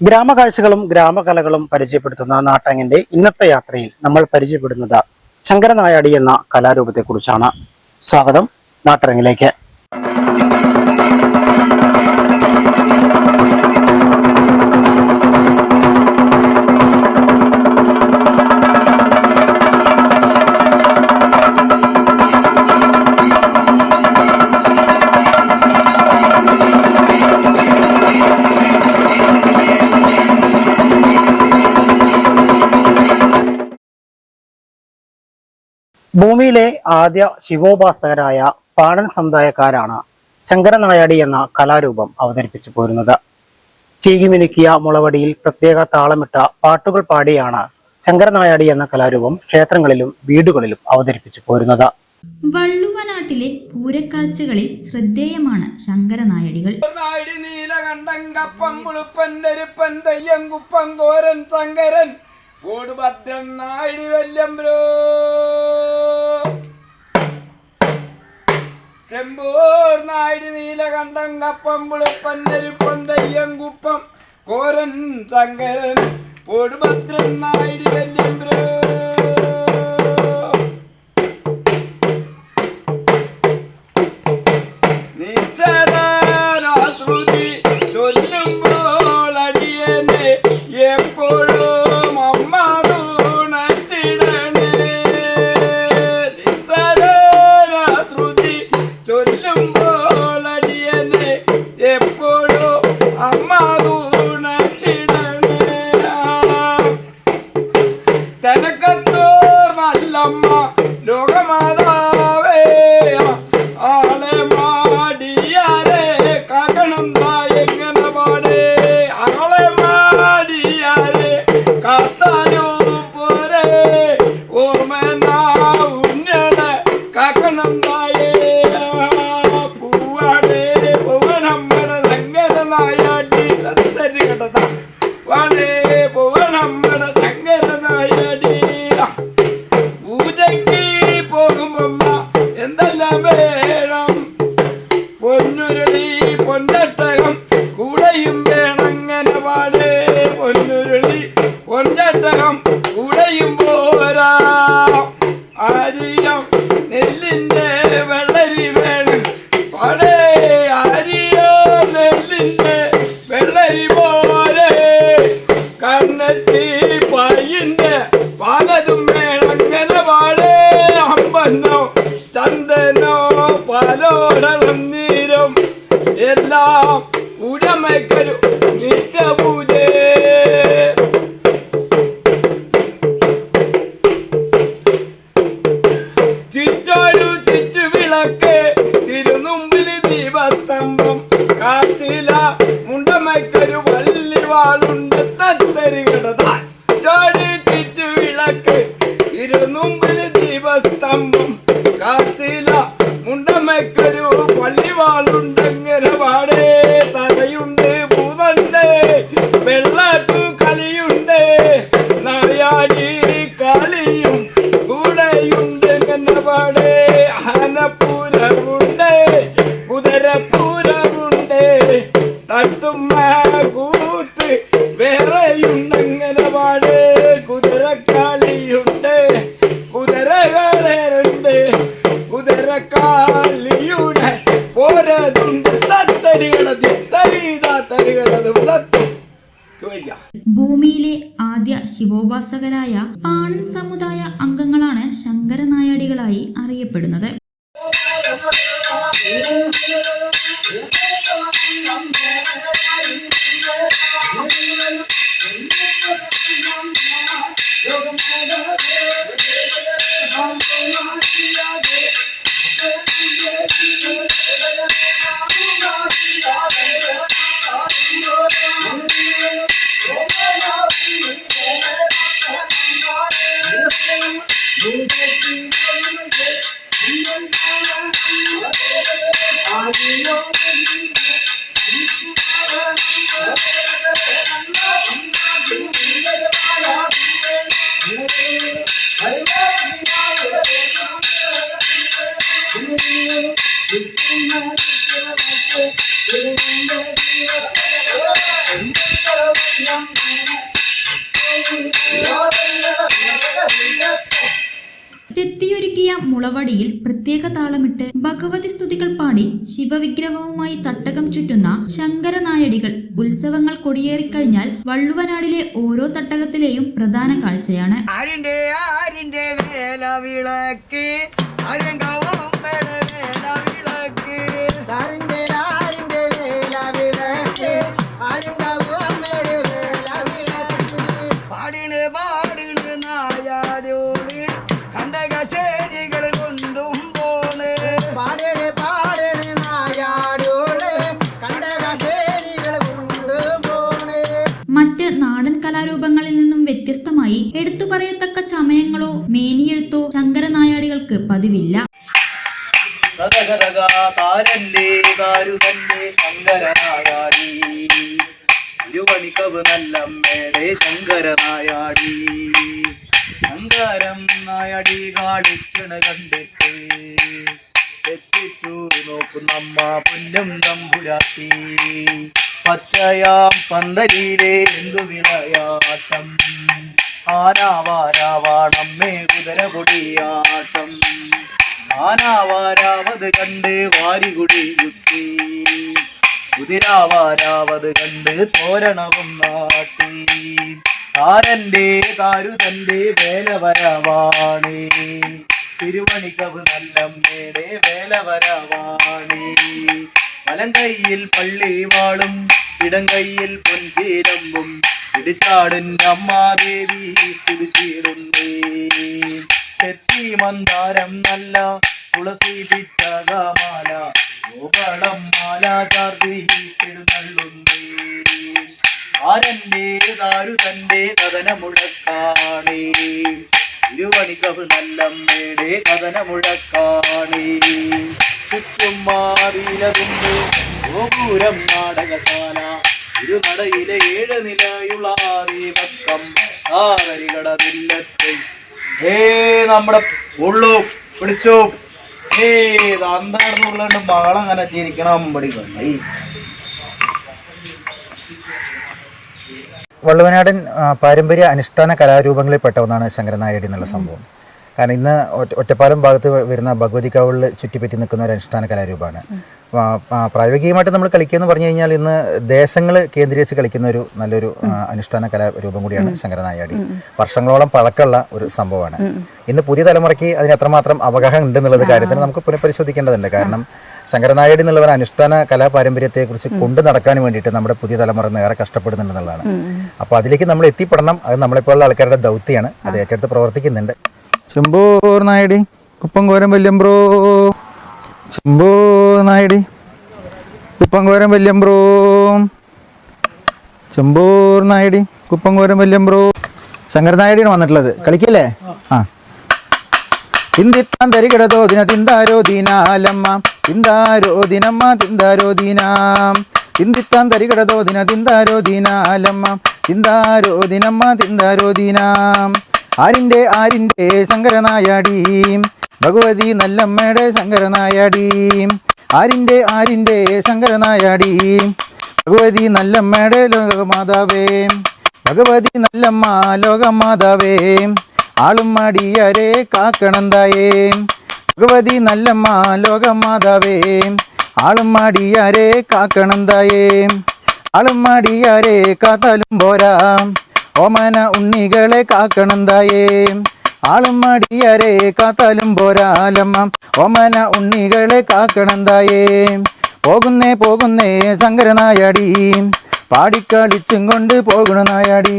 ഗ്രാമകാഴ്ചകളും ഗ്രാമകലകളും പരിചയപ്പെടുത്തുന്ന നാട്ടങ്ങിന്റെ ഇന്നത്തെ യാത്രയിൽ നമ്മൾ പരിചയപ്പെടുന്നത് ശങ്കരനായാടി എന്ന കലാരൂപത്തെക്കുറിച്ചാണ്. സ്വാഗതം നാട്ടരങ്ങിലേക്ക്. ഭൂമിയിലെ ആദ്യ ശിവോപാസകരായ പാണൻ സമുദായക്കാരാണ് ശങ്കരനായാടി എന്ന കലാരൂപം അവതരിപ്പിച്ചു പോരുന്നത്. ചീകിമിനുക്കിയ മുളവടിയിൽ പ്രത്യേക താളമിട്ട പാട്ടുകൾ പാടിയാണ് ശങ്കരനായാടി എന്ന കലാരൂപം ക്ഷേത്രങ്ങളിലും വീടുകളിലും അവതരിപ്പിച്ചു പോരുന്നത്. വള്ളുവനാട്ടിലെ പൂരക്കാഴ്ചകളിൽ ശ്രദ്ധേയമാണ് ശങ്കരനായടികൾ. നാടി നീലകണ്ഠൻ കപ്പം പുളുപ്പൻ ധരിപ്പൻ തെയ്യം കുപ്പം കോരൻ ശങ്കരൻ ഓടുഭദ്രൻ നായടി വല്യംബ്രോ ചെമ്പൂർ നാടി നീലകണ്ഠം കപ്പം പുളിപ്പൻ നെരുപ്പം കുപ്പം കോരൻ ശങ്കരൻ ഓടുഭദ്രൻ വല്യം വല്യംബ്രോ നല്ലമ്മ Let me കുതിരപ്പൂരമുണ്ട് തട്ടുമ്മ കൂത്ത് വേറെയുണ്ടങ്ങനെ പാടേ. കുതിരക്കാളിയുണ്ട്. കുതിരകളുണ്ട് കുതിരക്കാളിയുടെ പോരതുണ്ട്. തത്തരികളത് തരികളത് ഭൂമിയിലെ ആദ്യ ശിവോപാസകരായ താളമിട്ട് ഭഗവതി സ്തുതികൾ പാടി ശിവവിഗ്രഹവുമായി തട്ടകം ചുറ്റുന്ന ശങ്കരനായടികൾ ഉത്സവങ്ങൾ കൊടിയേറിക്കഴിഞ്ഞാൽ വള്ളുവനാടിലെ ഓരോ തട്ടകത്തിലെയും പ്രധാന കാഴ്ചയാണ്. ആരിന്റെ ആരിന്റെ വേല മേനിയെഴുത്തോ ശങ്കരനായാടികൾക്ക് പതിവില്ല. പച്ചയാം പന്തലിയിലെ എന്തു വിളയാട്ടം. ആനാവാരാവാണമ്മേ കുതിരകുടിയാട്ടം ആനാവാരാവത് കണ്ട് വാരികുടി കുത്തി കുതിരാവാരാവത് കണ്ട് തോരണവും നാട്ടി. താരന്റെ താരു തന്റെ വേല വരവാണേ തിരുവണിക്കവ് നല്ലമ്മയുടെ വേല വരവാണേ വലം കയ്യിൽ പള്ളി വാളും ഇടം കയ്യിൽ പൊൻചീരമ്പും പിടിച്ചാടിന്റെ അമ്മാദേവി പിടിച്ചിടുന്നേ തെറ്റി മന്ദാരം നല്ല തുളസി പിച്ചകമാല ഗോപളം മാല ചാർത്തി എഴുന്നള്ളുന്നേ ആരന്റെ താരു തന്റെ കഥന മുഴക്കാണേ ഇരുവണിക്കവ് നല്ലമ്മയുടെ കഥന മുഴക്കാണേ ചുറ്റും മാറിയിലതുണ്ട്. ഗോപുരം നാടകശാല ഇരുനടയിലെ ഏഴ് നിലയുള്ള നില്ലത്തെ ഏ നമ്മുടെ ഉള്ളു പിടിച്ചു. ഏ അന്താടുന്നുള്ളണ്ട് മകളങ്ങനെ ചിരിക്കണം പഠിക്കണം വള്ളുവനാടൻ പാരമ്പര്യ അനുഷ്ഠാന കലാരൂപങ്ങളിൽപ്പെട്ട ഒന്നാണ് ശങ്കരനായടി എന്നുള്ള സംഭവം. കാരണം ഇന്ന് ഒറ്റ- ഒറ്റപ്പാലം ഭാഗത്ത് വരുന്ന ഭഗവതി കാവുകളിൽ ചുറ്റിപ്പറ്റി നിൽക്കുന്ന ഒരു അനുഷ്ഠാന കലാരൂപമാണ്. പ്രായോഗികമായിട്ട് നമ്മൾ കളിക്കുക എന്ന് പറഞ്ഞു കഴിഞ്ഞാൽ ഇന്ന് ദേശങ്ങൾ കേന്ദ്രീകരിച്ച് കളിക്കുന്ന ഒരു നല്ലൊരു അനുഷ്ഠാന കലാരൂപം കൂടിയാണ് ശങ്കരനായാടി വർഷങ്ങളോളം പഴക്കമുള്ള ഒരു സംഭവമാണ്. ഇന്ന് പുതിയ തലമുറയ്ക്ക് അതിന് എത്രമാത്രം അവഗാഹം ഉണ്ടെന്നുള്ളത് കാര്യത്തിന് നമുക്ക് പുനഃപരിശോധിക്കേണ്ടതുണ്ട്. കാരണം ശങ്കരനായടി എന്നുള്ളവർ അനുഷ്ഠാന കലാപാരമ്പര്യത്തെക്കുറിച്ച് കൊണ്ടു നടക്കാൻ വേണ്ടിയിട്ട് നമ്മുടെ പുതിയ തലമുറ ഏറെ കഷ്ടപ്പെടുന്നുണ്ടെന്നുള്ളതാണ് അപ്പോൾ അതിലേക്ക് നമ്മൾ എത്തിപ്പെടണം. അത് നമ്മളെപ്പോലുള്ള ആൾക്കാരുടെ ദൗത്യമാണ്. അത് ഏറ്റെടുത്ത് പ്രവർത്തിക്കുന്നുണ്ട്. ചെമ്പൂർ നായടി കുപ്പംകോരം വല്യംബ്രോ ചെമ്പൂർ നായടി കുപ്പംകോരം വല്യംബ്രോ ചെമ്പൂർ നായടി കുപ്പംകോരം വല്യംബ്രോ ശങ്കരനായടിയാണ് വന്നിട്ടുള്ളത്. കളിക്കല്ലേ? ആ. ഇന്ദിത്താൻ തരികിടതോ ദിന തിന്താരോ ദീനാലമ്മ. തിന്താരോ ദിനമ്മ തിന്താരോ ദീനാം. തിന്തിത്താൻ തരികിടതോ ദിന തിന്താരോ ദീനാലമ്മ. തിന്താരോ ദിനമ്മ തിന്താരോ ദീനാം. ആരിന്റെ ആരിന്റെ ശങ്കരനായാടി? ഭഗവതി നല്ലമ്മയുടെ ശങ്കരനായാടി. ആരിന്റെ ആരിന്റെ ശങ്കരനായാടി? ഭഗവതി നല്ലമ്മയുടെ ലോകമാതാവേ. ഭഗവതി നല്ലമ്മ ലോകമാതാവേ. ആളും മടിയരെ കാക്കണന്തായേ ഭഗവതി നല്ലമ്മ ലോകമാതാവേ. ആളും മടിയരെ കാക്കണന്തായേ ആളും മടിയരെ കാത്താലും പോരാ. ഓമന ഉണ്ണികളെ കാക്കണം തായേ ആളും മടിയരെ കാത്താലും പോരാലമ്മ. ഓമന ഉണ്ണികളെ കാക്കണം തായേ പോകുന്നേ പോകുന്നേ ശങ്കരനായടി. പാടിക്കളിച്ചും കൊണ്ട് പോകണ നായാടി.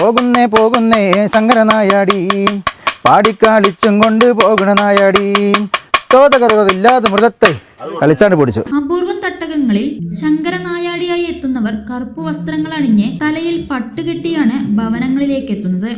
പോകുന്നേ പോകുന്നേ ശങ്കരനായാടി. പാടിക്കളിച്ചും കൊണ്ട് പോകണ നായാടി. തോതകരകതില്ലാതെ മൃഗത്തെ കളിച്ചാണ്ട് പൊടിച്ചു. അപൂർവം തട്ടകങ്ങളിൽ ശങ്കരനായാടിയായി എത്തുന്നവർ കറുപ്പ് വസ്ത്രങ്ങൾ അണിഞ്ഞ് തലയിൽ പട്ടുകെട്ടിയാണ് ഭവനങ്ങളിലേക്ക് എത്തുന്നത്.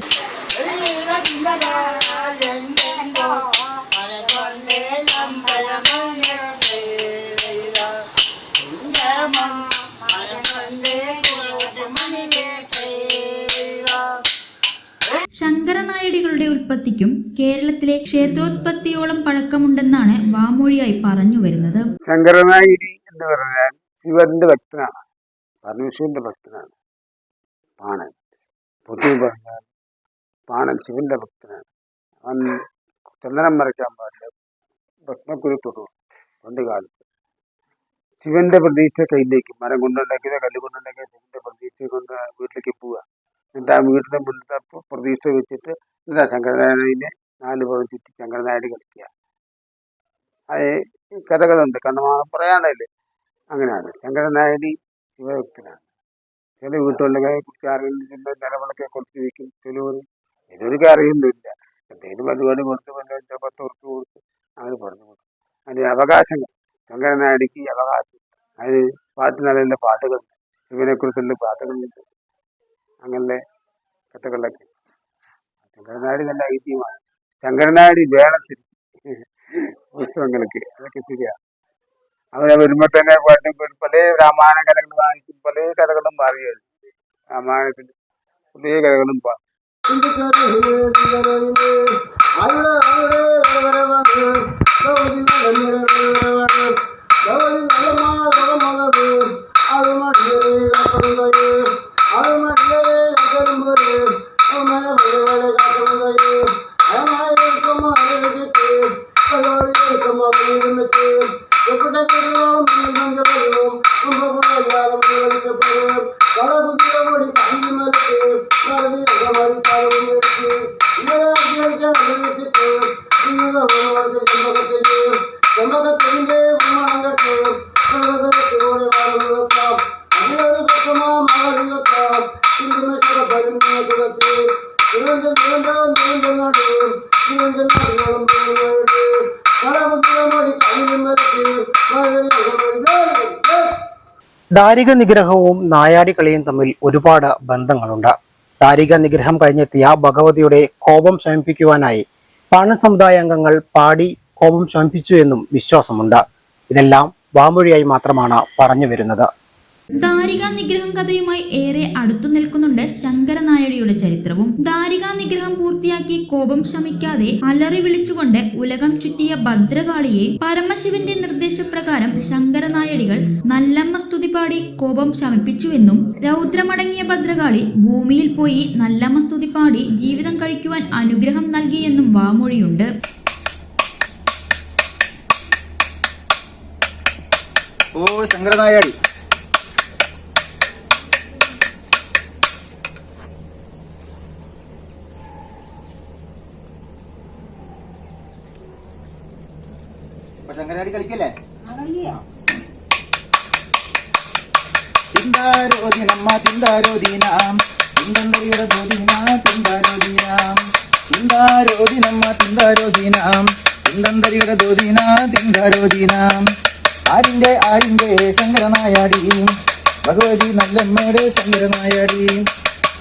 ശങ്കരനായടികളുടെ ഉൽപ്പത്തിക്കും കേരളത്തിലെ ക്ഷേത്രോത്പത്തിയോളം പഴക്കമുണ്ടെന്നാണ് വാമൊഴിയായി പറഞ്ഞു വരുന്നത്. ശങ്കരനായിടി എന്ന് പറഞ്ഞാൽ ശിവന്റെ ഭക്തനാണ്. പരമേശ്വരന്റെ ഭക്തനാണ്. പാണൻ. പൊതുവെ പറഞ്ഞാൽ പാണൻ ശിവന്റെ ഭക്തനാണ്. അവൻ ചന്ദനം മറയ്ക്കാൻ പാടില്ല. ഭസ്മക്കുരു തൊടു. പണ്ട് കാലത്ത് ശിവന്റെ പ്രതീക്ഷ കയ്യിലേക്ക് മരം കൊണ്ടുണ്ടാക്കിയത് കല്ല് കൊണ്ടുണ്ടാക്കിയ ശിവന്റെ പ്രതീക്ഷ കൊണ്ട് വീട്ടിലേക്ക് പോവുക. എന്നിട്ട് ആ പ്ര- പ്രതീക്ഷ വെച്ചിട്ട് എന്നിട്ട് ശങ്കരനാരായണനെ നാല് പുറം ചുറ്റി ശങ്കരനായിട്ട് കളിക്കുക. അത് കഥകളുണ്ട്. കണ്ണമാണം പറയാണ്ടല്ലേ അങ്ങനെയാണ്. ശങ്കരനായരി ശിവഭക്തനാണ്. ചില വീട്ടുകളിലൊക്കെ കുറിച്ച് അറിയുന്നില്ല. നിലവിളക്കെ കൊടുത്ത് വയ്ക്കും ചിലവർ ചിലവർക്ക് അറിയുന്നില്ല എന്തെങ്കിലും പരിപാടി കൊടുത്ത് വല്ല പത്ത് കൊടുത്ത് കൊടുത്ത് അങ്ങനെ പറഞ്ഞു കൊടുക്കും. അതിന് അവകാശങ്ങൾ. ശങ്കരനായടിക്ക് അവകാശം. അതിന് പാട്ട് നല്ല പാട്ടുകളുണ്ട്. ശിവനെക്കുറിച്ചുള്ള പാട്ടുകളുണ്ട്. അങ്ങനെ കഥകളിലൊക്കെ ശങ്കരനാടി നല്ല ഐതിഹ്യമാണ് ശങ്കരനാടി വേളത്തിൽ ഉത്സവങ്ങൾക്ക് അതൊക്കെ ശരിയാണ് അങ്ങനെ വരുമ്പോൾ തന്നെ പാട്ടും പല രാമായണ കഥകൾ വാങ്ങിക്കും പല കഥകളും പറയുന്നു രാമായണത്തിൽ പല കഥകളും சமூகத்திலே விமானங்கள் சமூகத்தோடு வாழ்ந்தாம் ദാരിക നിഗ്രഹവും നായാടി കളിയും തമ്മിൽ ഒരുപാട് ബന്ധങ്ങളുണ്ട്. ദാരിക നിഗ്രഹം കഴിഞ്ഞെത്തിയ ഭഗവതിയുടെ കോപം ശമിപ്പിക്കുവാനായി പാണ സമുദായ അംഗങ്ങൾ പാടി കോപം ശമിപ്പിച്ചു എന്നും വിശ്വാസമുണ്ട്. ഇതെല്ലാം വാമൊഴിയായി മാത്രമാണ് പറഞ്ഞു വരുന്നത്. ദാരികാ നിഗ്രഹം കഥയുമായി ഏറെ അടുത്തു നിൽക്കുന്നുണ്ട് ശങ്കരനായടിയുടെ ചരിത്രവും. ദാരികാ നിഗ്രഹം പൂർത്തിയാക്കി കോപം ശമിക്കാതെ അലറി വിളിച്ചുകൊണ്ട് ഉലകം ചുറ്റിയ ഭദ്രകാളിയെ പരമശിവന്റെ നിർദ്ദേശപ്രകാരം ശങ്കരനായടികൾ നല്ലമ്മ സ്തുതി പാടി കോപം ശമിപ്പിച്ചുവെന്നും രൗദ്രമടങ്ങിയ ഭദ്രകാളി ഭൂമിയിൽ പോയി നല്ലമ്മ സ്തുതി പാടി ജീവിതം കഴിക്കുവാൻ അനുഗ്രഹം നൽകിയെന്നും വാമൊഴിയുണ്ട്. ഓ ശങ്കരനായാടി. അപ്പൊ കളിക്കല്ലേ? തിന്താരോ ദിനമ്മ തിന്താരോ ദീനാം തിന്തന്തയുടെ ദോദീന തിന്താരോ ദീനാം തിന്താരോ ദിനമ്മ തിന്താരോ ദീനാം തിന്തന്തരിയുടെ ദോദീന തിന്താരോ ദീനാം ആരിന്റെ ആരിന്റെ ശങ്കരനായാടി? ഭഗവതി നല്ലമ്മയുടെ ശങ്കരനായാടി.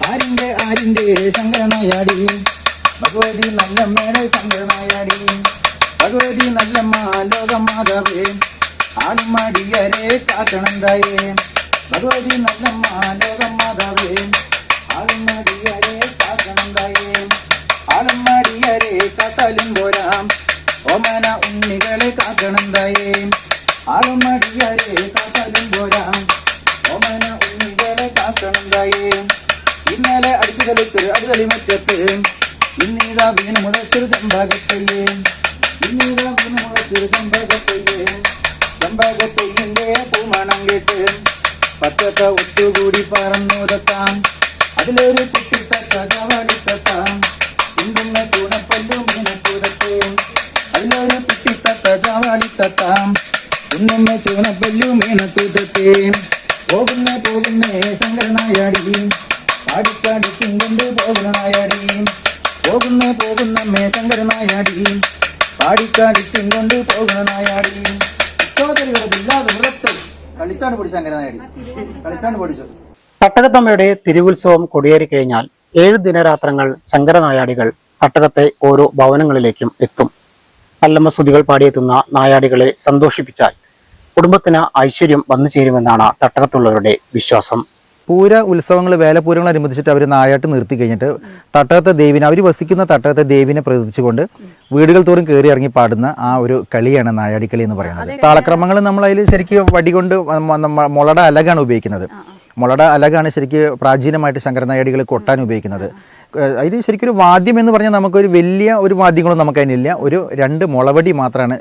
ആരിന്റെ ആരിന്റെ ശങ്കരനായാടി? ഭഗവതി നല്ലമ്മയുടെ ശങ്കരനായാടി. ഭഗവതി നല്ലമ്മ ലോകമാതാവേ ആളുമാടിയരെ കാക്കണന്തായേ. ഭഗവതി നല്ലമ്മ ലോകമാതാവേ ആളുമാടിയരെ കാക്കണന്തായേ. ആളുമാടിയരെ കാത്താലും പോരാം ഓമന ഉണ്ണികളെ കാക്കണന്തായേ. ആളുമാടിയരെ കാത്താലും പോരാം ഓമന ഉണ്ണികളെ കാക്കണന്തായേ. ഇന്നലെ അടിച്ചു കളിച്ചൊരു അടുതളി മുറ്റത്ത് ഇന്നീതാ വീണ് മുതച്ചൊരു ചെമ്പാകത്തയ്യേ ഇന്നീതാ വീണ് മുതച്ചൊരു ചെമ്പാകത്തയ്യേ ചെമ്പാകത്തയ്യന്റെ പൂമണം കേട്ട് പത്തത്ത ഒത്തുകൂടി പറന്നുതത്താം അതിലൊരു കുട്ടിത്തത്ത ജവാടിത്തത്താം ചിന്തുന്ന ചൂണപ്പല്ലും അതിലൊരു കുട്ടിത്തത്ത ജവാടിത്തത്താം കുന്നുമ്മ ചൂണപ്പല്ലു മീനക്കൂട്ടത്തെ പോകുന്നേ പോകുന്ന ശങ്കരനായാടി പാടിക്കാടിക്കും കൊണ്ട് പോകുന്ന നായാടി പോകുന്നേ പോകുന്ന മേ ശങ്കരനായാടി പാടിക്കാടിക്കും കൊണ്ട് പോകുന്ന നായാടി ഇല്ലാതെ വൃത്ത് കളിച്ചാണ് പൊടി ശങ്കരനായാടി കളിച്ചാണ് പൊടിച്ചു തട്ടകത്തമ്മയുടെ തിരുവുത്സവം കൊടിയേറി കഴിഞ്ഞാൽ ഏഴ് ദിനരാത്രങ്ങൾ ശങ്കരനായാടികൾ തട്ടകത്തെ ഓരോ ഭവനങ്ങളിലേക്കും എത്തും. അല്ലമ്മ സ്തുതികൾ പാടിയെത്തുന്ന നായാടികളെ സന്തോഷിപ്പിച്ചാൽ കുടുംബത്തിന് ഐശ്വര്യം വന്നു ചേരുമെന്നാണ് തട്ടകത്തുള്ളവരുടെ വിശ്വാസം. പൂര ഉത്സവങ്ങൾ വേലപൂരങ്ങളനുബന്ധിച്ചിട്ട് അവർ നായാട്ട് നിർത്തി കഴിഞ്ഞിട്ട് തട്ടകത്തെ ദേവിനെ അവർ വസിക്കുന്ന തട്ടകത്തെ ദേവിനെ പ്രതിച്ചുകൊണ്ട് വീടുകൾ തോറും കയറി ഇറങ്ങി പാടുന്ന ആ ഒരു കളിയാണ് നായാടിക്കളി എന്ന് പറയുന്നത്. താളക്രമങ്ങൾ നമ്മൾ അതിൽ ശരിക്കും വടികൊണ്ട് മുളട അലകാണ് ഉപയോഗിക്കുന്നത്. മുളട അലകാണ് ശരിക്കും പ്രാചീനമായിട്ട് ശങ്കരനായാടികൾ കൊട്ടാൻ ഉപയോഗിക്കുന്നത്. അതിൽ ശരിക്കും ഒരു വാദ്യം എന്ന് പറഞ്ഞാൽ നമുക്കൊരു വലിയ ഒരു വാദ്യങ്ങളൊന്നും നമുക്ക് അതിനില്ല ഒരു രണ്ട് മുളവടി മാത്രമാണ്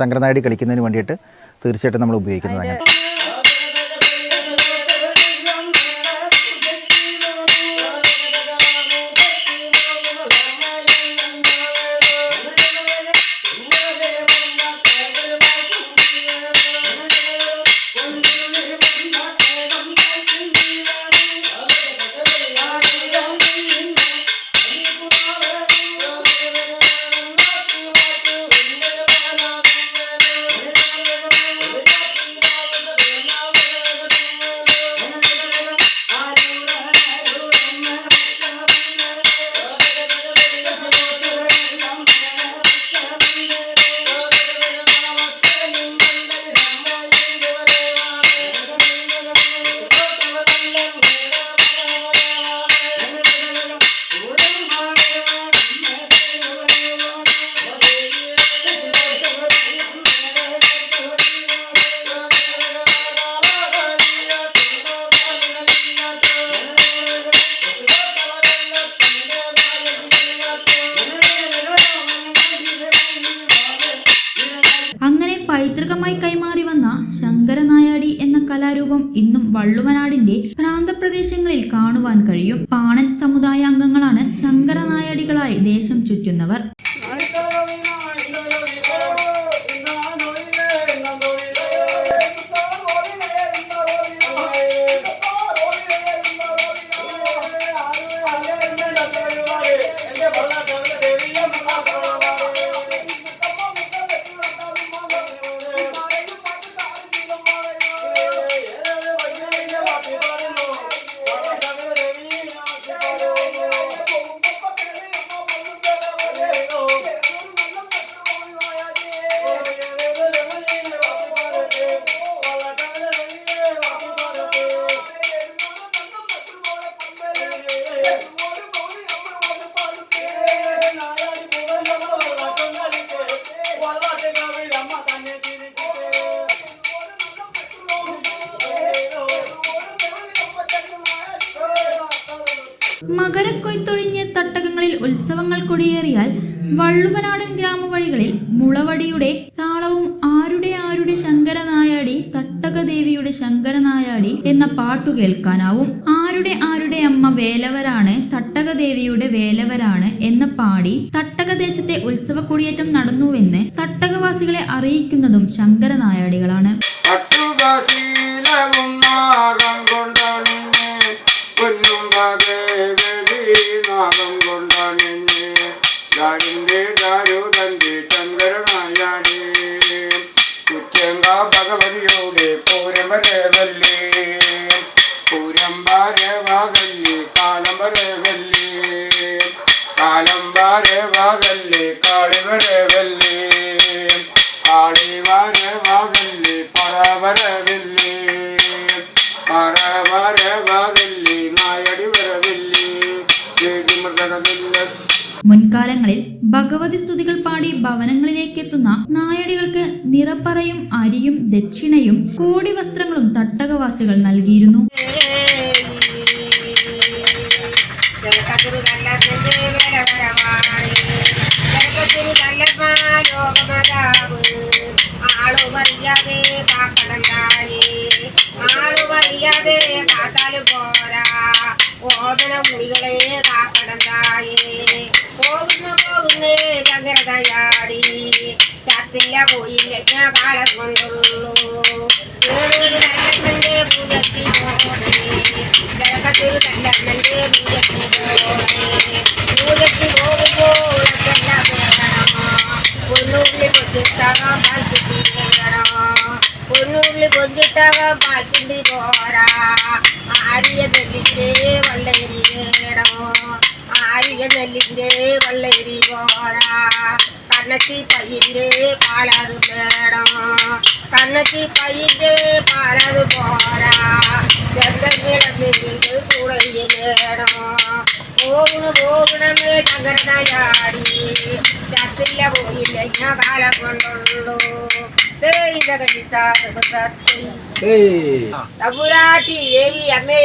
ശങ്കരനായടി കളിക്കുന്നതിന് വേണ്ടിയിട്ട് തീർച്ചയായിട്ടും നമ്മൾ ഉപയോഗിക്കുന്നത് അങ്ങനെ আমি তো রবি নয় മകരക്കൊയ്ത്തൊഴിഞ്ഞ് തട്ടകങ്ങളിൽ ഉത്സവങ്ങൾ കൊടിയേറിയാൽ വള്ളുവനാടൻ ഗ്രാമവഴികളിൽ മുളവടിയുടെ താളവും ആരുടെ ആരുടെ ശങ്കരനായാടി തട്ടകദേവിയുടെ ശങ്കരനായാടി എന്ന പാട്ടു കേൾക്കാനാവും. ആരുടെ ആരുടെ അമ്മ വേലവരാണ് തട്ടകദേവിയുടെ വേലവരാണ് എന്ന പാടി തട്ടകദേശത്തെ ഉത്സവ കൊടിയേറ്റം നടന്നുവെന്ന് തട്ടകവാസികളെ അറിയിക്കുന്നതും ശങ്കരനായാടികളാണ്. പട്ടുകശീലവും ഞാടിന്റെ ചാരു തന്റെ ചന്ദ്രനായാടി കുറ്റങ്ക ഭഗവതിയോടെ പൂരമ്പരവല്ലേ. പൂരമ്പാരവാകല്ലേ കാലംബരവല്ലേ കാലംബാരവാകല്ലേ കാളിവരവല്ലേ കാളിവാരവാകല്ലേ പറവരവില്ലേ മുൻകാലങ്ങളിൽ ഭഗവതി സ്തുതികൾ പാടി ഭവനങ്ങളിലേക്കെത്തുന്ന നായടികൾക്ക് നിറപ്പറയും അരിയും ദക്ഷിണയും കോടി വസ്ത്രങ്ങളും തട്ടകവാസികൾ നൽകിയിരുന്നു. ആളുമറിയാതെ കാക്കടണ്ടായി ആളുമറിയാതെ കാത്താലും പോരാ ഓമന മുടികളെ കാക്കടണ്ടായി പോകുന്ന പോകുന്നേ ജഗ്രതയാടി ചത്തില്ല പോയില്ല കാലം കൊണ്ടുള്ളൂ. ഏഴേഴ് നല്ലപ്പന്റെ പൂജത്തി പോണേ ജനകത്തിരു തല്ലപ്പന്റെ പൂജത്തി പോണേ പൂജത്തി പോകുമ്പോൾ പൊന്നുള്ളി കൊഞ്ചിട്ടാകാൻ പാൽക്കുട്ടി പൊന്നുള്ളി കൊഞ്ചിട്ടാകാൻ പാൽക്കുണ്ടി പോരാ? ആര്യ നെല്ലിക്കേ വള്ളരി വേണമോ നാരിക നെല്ലിന്റെ വെള്ളരി പോരാ കണ്ണത്തി പയ്യന്റെ പാലത് വേണം കണ്ണത്തി പയ്യന്റെ പാലത് പോരാ എന്തെങ്കിലും നിങ്ങൾക്ക് കൂടെ വേണം പോകണ പോകണമേ ചങ്കരനായാടി ചത്തില്ല പോയില്ല ഞാൻ കാലം தபுராட்டி தேவி அம்மே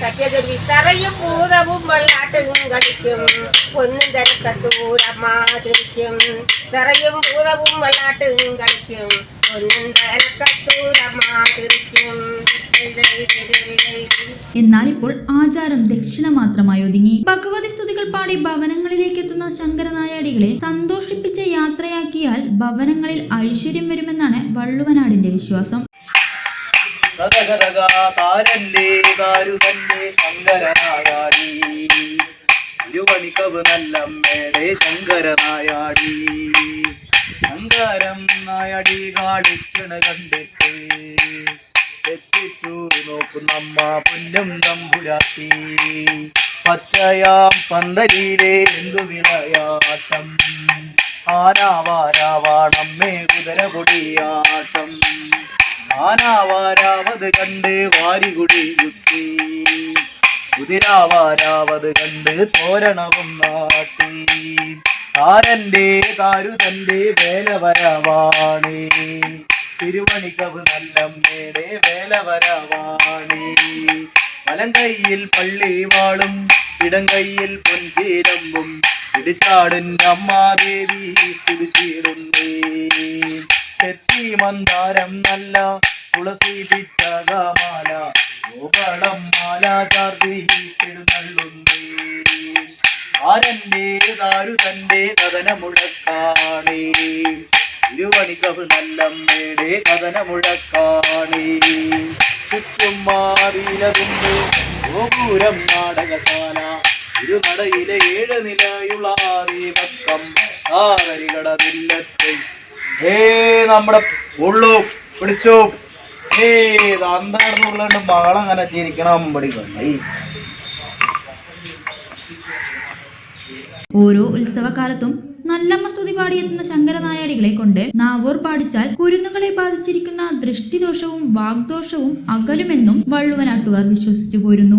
சத்யதேவி தரையும் பூதமும் வல்லாட்டையும் கடிக்கும். பொன்னும் தர கத்தூரம்மா திரிக்கும். தரையும் பூதமும் வல்லாட்டையும் கடிக்கும். பொன்னும் தர கத்தூரம்மா திரிக்கும். എന്നാൽ ഇപ്പോൾ ആചാരം ദക്ഷിണ മാത്രമായി ഒതുങ്ങി. ഭഗവതി സ്തുതികൾ പാടി ഭവനങ്ങളിലേക്ക് എത്തുന്ന ശങ്കരനായാടികളെ സന്തോഷിപ്പിച്ച യാത്രയാക്കിയാൽ ഭവനങ്ങളിൽ ഐശ്വര്യം വരുമെന്നാണ് വള്ളുവനാടിന്റെ വിശ്വാസം. ശങ്കരനായാടി. ശങ്കരം നായടി കാണിക്കണ കണ്ടിട്ട്. എത്തിച്ചു നോക്കുന്നമ്മ പൊന്നും നമ്പുരാത്തി പച്ചയാം പന്തലിലെ എന്തു വിളയാട്ടം? ആനാവാരാവാണമ്മേ കുതിര പൊടിയാട്ടം ആനാവാരാവത് കണ്ട് വാരികുടി കുത്തി കുതിരാവാരാവത് കണ്ട് തോരണവും നാട്ടി. താരന്റെ താരു തന്റെ വേലവരവാണി. തിരുവണിക്കവ് നല്ലമ്മയുടെ വേലവരവാണി വലം കയ്യിൽ പള്ളി വാളും ഇടം കയ്യിൽ പൊഞ്ചീരമ്പും ഇടിച്ചാടിന്റെ അമ്മാദേവി തെറ്റി മന്ദാരം നല്ല തുളസി പിച്ചകമാല ഗോപളം മാല ചാർത്തി ആരന്റെ താരു തന്റെ കഥന മുഴക്കാണേ ഇരുവണിക്കവ് നല്ലമ്മയുടെ കഥന മുഴക്കാണേ ചുറ്റും മാറിയിലതുണ്ട് ഗോപുരം നാടകശാല. ഇരുനടയിലെ ഏഴ് നിലയുള്ള ദീപക്കം ആകരികടവില്ലത്തെ ഏ നമ്മുടെ ഉള്ളു പിടിച്ചു. ഏ അന്താണെന്നുള്ളതുകൊണ്ട് മകളങ്ങനെ ചിരിക്കണം പഠിക്കണം ഓരോ ഉത്സവകാലത്തും നല്ലമ്മ സ്തുതി പാടിയെത്തുന്ന ശങ്കരനായാടികളെ കൊണ്ട് നാവൂർ പാടിച്ചാൽ കുരുന്നുകളെ ബാധിച്ചിരിക്കുന്ന ദൃഷ്ടിദോഷവും വാഗ്ദോഷവും അകലുമെന്നും വള്ളുവനാട്ടുകാർ വിശ്വസിച്ചു പോരുന്നു.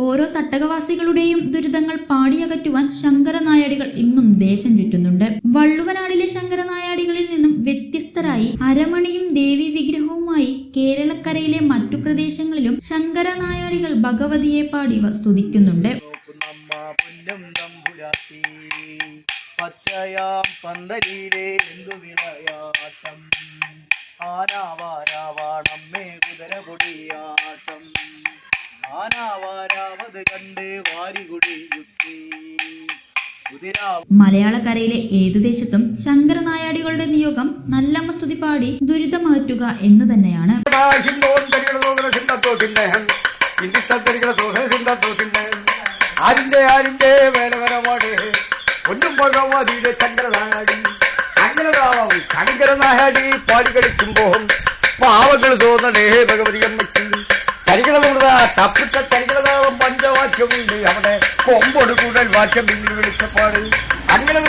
ഓരോ തട്ടകവാസികളുടെയും ദുരിതങ്ങൾ പാടിയകറ്റുവാൻ ശങ്കരനായാടികൾ ഇന്നും ദേശം ചുറ്റുന്നുണ്ട്. വള്ളുവനാടിലെ ശങ്കരനായാടികളിൽ നിന്നും വ്യത്യസ്തരായി അരമണിയും ദേവി വിഗ്രഹവുമായി കേരളക്കരയിലെ മറ്റു പ്രദേശങ്ങളിലും ശങ്കരനായാടികൾ ഭഗവതിയെ പാടി സ്തുതിക്കുന്നുണ്ട്. ആനാവാരാവത് കണ്ട് വാരികുടി കുതിരാ മലയാളക്കരയിലെ ഏത് ദേശത്തും ശങ്കരനായാടികളുടെ നിയോഗം നല്ലമ്മ സ്തുതി പാടി ദുരിതമാറ്റുക എന്ന് തന്നെയാണ്. ആരിന്റെ ആരിന്റെ ഒന്നും പാവങ്ങൾ തോന്നണേ ഭഗവതി അമ്മയ്ക്ക് കരികളമുള്ള തപ്പിട്ട പഞ്ചവാക്യമുണ്ട് അവിടെ കൂടൽ വാക്യം പിന്നിൽ വിളിച്ചപ്പാട്. അങ്ങനെ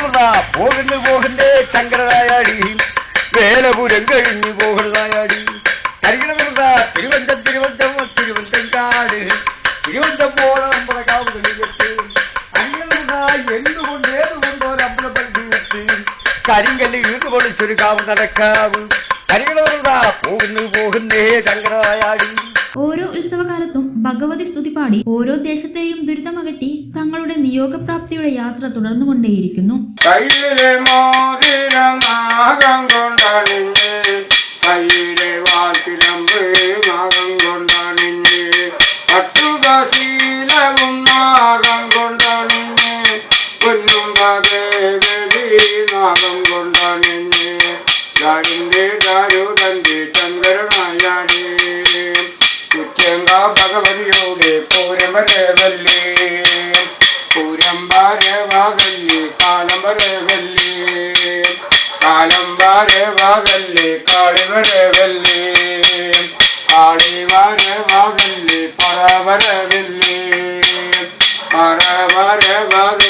പോകുന്നു പോകണ്ടേ ചങ്കരനായാടി വേലപുരം കഴിഞ്ഞു പോകുന്നതായാടി കരികളമുള്ള തിരുവന്തം തിരുവന്തം തിരുവന്തം കാട്. തിരുവന്തം പോലെ നമ്മുടെ കാവുകളിലെത്തി അങ്ങനെ എന്തുകൊണ്ട് ഏതുകൊണ്ട് ഒരമ്പലം പരിചയത്ത് കരിങ്കല്ല് ഈട് പൊളിച്ചൊരു കാവ് നടക്കാവ് കരികളമുള്ള പോകുന്നു പോകുന്നേ ചങ്കരനായാടി പാടി ഓരോ ദേശത്തെയും ദുരിതമകറ്റി തങ്ങളുടെ നിയോഗപ്രാപ്തിയുടെ യാത്ര തുടർന്നുകൊണ്ടേയിരിക്കുന്നു. നാഗം കൊണ്ടണിഞ്ഞ് പൊന്നും നാഗം കാലംബരവല്ലേ പൂരംബാരവാകല്ലേ കാലംബരവല്ലേ കാലംബാരവാകല്ലേ കാളിവരവല്ലേ കാളിവരവാകല്ലേ പറവരവല്ലേ പറവരവാകല്ലേ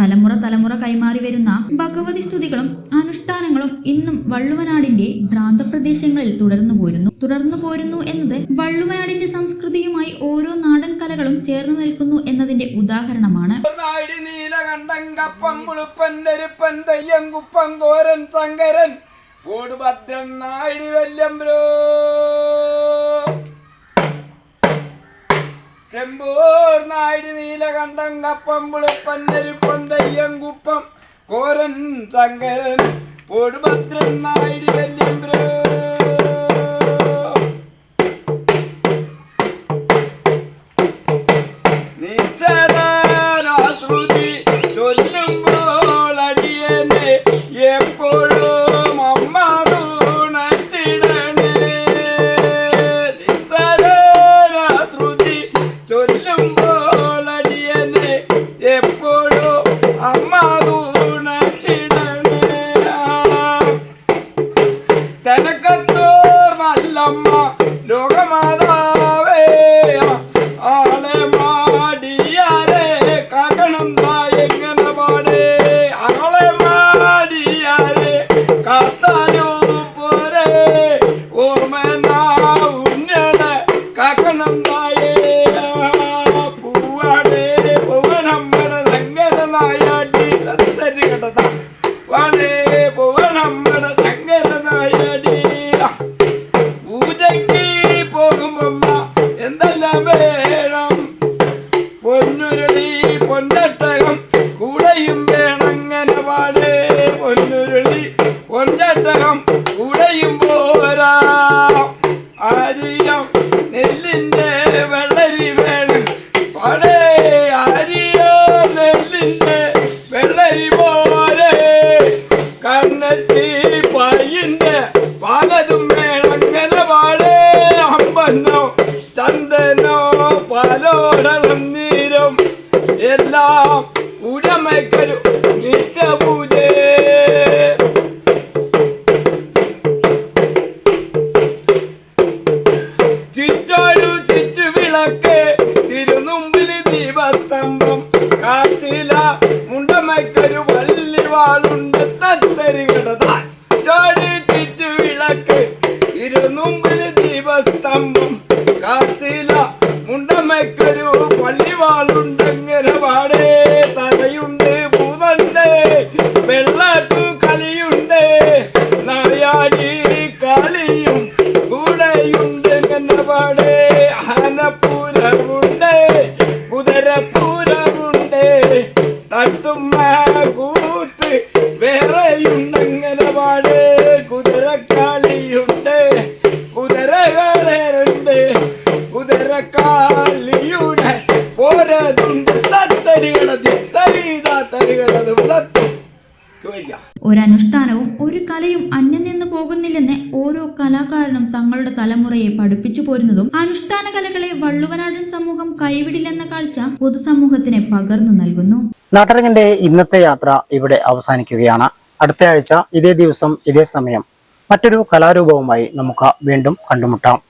തലമുറ തലമുറ കൈമാറി വരുന്ന ഭഗവതി സ്തുതികളും അനുഷ്ഠാനങ്ങളും ഇന്നും വള്ളുവനാടിന്റെ ഭ്രാന്തപ്രദേശങ്ങളിൽ തുടർന്നു പോരുന്നു. തുടർന്നു പോരുന്നു എന്നത് വള്ളുവനാടിന്റെ സംസ്കൃതിയുമായി ഓരോ നാടൻ കലകളും ചേർന്ന് നിൽക്കുന്നു എന്നതിന്റെ ഉദാഹരണമാണ്. നാടി നീലകണ്ഠൻ കപ്പം ചെമ്പൂർ നാടി നീലകണ്ഠം കപ്പം പുളിപ്പൻ നെരുപ്പം തെയ്യം കുപ്പം കോരൻ ശങ്കരൻ കൂടുഭദ്രൻ നാടി വല്യംബ്രോ நாயாட்டி தத்தறி கட்டதான் வாடே. കാച്ചില മുണ്ടമയ്ക്കൊരു വള്ളി വാളുണ്ട്. തത്തരി ചാടി ചോടി ചുറ്റുവിളക്ക് ഇരുനുമ്പിൽ ദീപസ്തംഭം. അന്യം നിന്ന് പോകുന്നില്ലെന്ന് ഓരോ കലാകാരനും തങ്ങളുടെ തലമുറയെ പഠിപ്പിച്ചു പോരുന്നതും അനുഷ്ഠാന കലകളെ വള്ളുവനാടൻ സമൂഹം കൈവിടില്ലെന്ന കാഴ്ച പൊതുസമൂഹത്തിന് പകർന്നു നൽകുന്നു. നാട്ടരങ്ങന്റെ ഇന്നത്തെ യാത്ര ഇവിടെ അവസാനിക്കുകയാണ്. അടുത്ത ആഴ്ച ഇതേ ദിവസം ഇതേ സമയം മറ്റൊരു കലാരൂപവുമായി നമുക്ക് വീണ്ടും കണ്ടുമുട്ടാം.